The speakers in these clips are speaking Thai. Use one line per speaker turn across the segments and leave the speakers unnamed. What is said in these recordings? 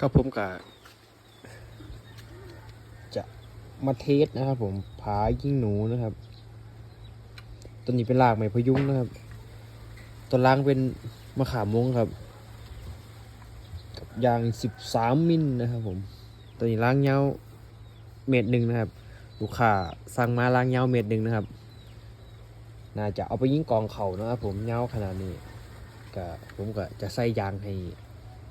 ครับผมกะจะมาเทสนะครับผมผายิ่งหนูนะครับตัวนี้เป็นรากไม้พยุงนะครับตัวล่างเป็นมะขามมงครับ กับยางสิบสามมิลนะครับ ผมตัวนี้ล่างเงาเมตรหนึ่งนะครับ ลูกค้าสั่งมาล่างเงาเมตรหนึ่งนะครับ น่าจะเอาไปยิงกองเขานะครับ ผมเงาขนาดนี้ก็ผมก็จะใส่ยางให้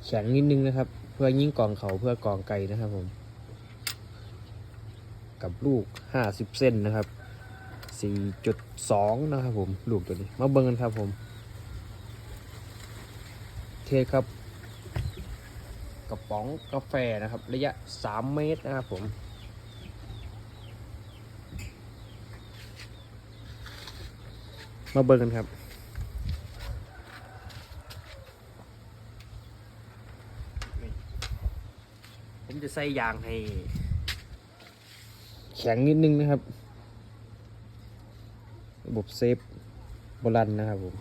แข็งนิดนึงนะครับ เพื่อยิ่งกองเขาเพื่อกองไก่นะครับผม กับลูกห้าสิบเส้นนะครับสี่จุดสองนะครับผมลูกตัวนี้ มาเบิ่งกันครับผม เทครับ กระป๋องกาแฟนะครับ ระยะสามเมตรนะครับผมมาเบิ่งกันครับ ผมจะใส่ยางให้ แข็งนิดนึงนะครับ ระบบเซฟโบรันนะครับผม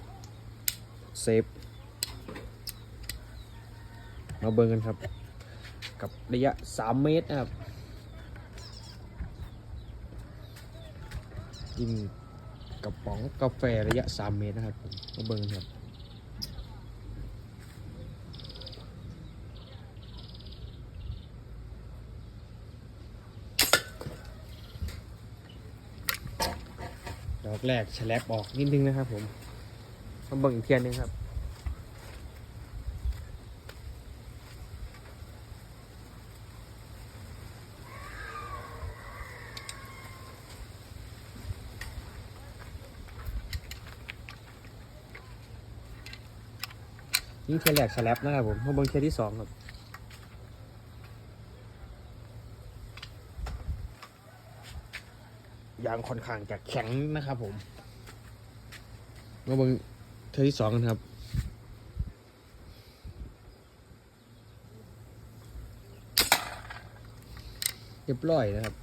เซฟ มาเบิ่งกันครับ กับระยะ 3 เมตรนะครับยิงกระป๋องกาแฟระยะ 3 เมตรนะครับผมมาเบิ่งกันครับ ดอกแรกแฉลบออกนิดนึงนะครับผมมาเบิ่งอีกเทียนนึงครับ นี่เทียนแรกแฉลบนะครับผมมาเบิ่งเทียนที่สองครับ ยางค่อนข้างจะแข็งนะครับผม มาเบิ่งเทอที่สองกันครับ เรียบร้อยนะครับ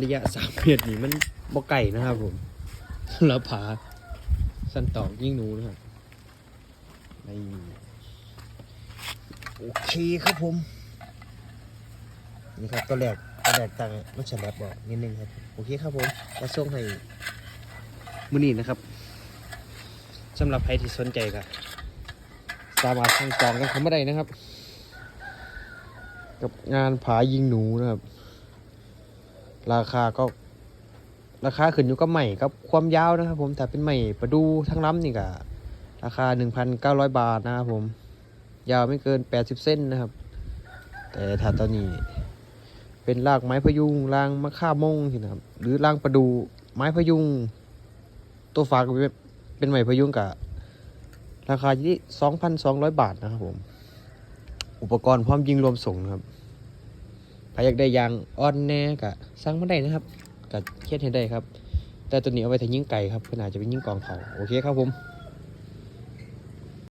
ระยะสามเมตรนี่มันบ่ไก่นะครับผมแล้วผาสันตอกยิ่งหนูนะครับนี่โอเคครับผม นี่ครับตัวแรกตัวแรกตังมันฉลับบอกนิดนึงครับ โอเคครับผมมาส่งให้มือนี้นะครับสำหรับใครที่สนใจก็สามารถสั่งจองกันเข้ามาได้นะครับ กับงานผายิงหนูนะครับ ราคาก็ราคาขึ้นอยู่กับใหม่กับความยาวนะครับ ผมแต่เป็นใหม่ประดูทั้งล้ำนี่ก็ราคา 1,900 บาทนะครับผม ยาวไม่เกิน 80 เส้นนะครับ แต่ถ้าตอนนี้ เป็นรากไม้พยุงรางมะข่ามงสินะครับ หรือรางประดูไม้พยุง ตัวฝาก็เป็นเป็นไม้พยุงกับราคาที่สองพันสองร้อยบาทนะครับผม อุปกรณ์พร้อมยิงรวมส่งนะครับใครอยากได้ยางอ่อนแน่กะสั่งมาได้นะครับกะเครียดให้ได้ครับ แต่ตัวนี้เอาไว้ถ้ายิงไก่ครับขนาดจะเป็นยิงกองเขาโอเคครับผม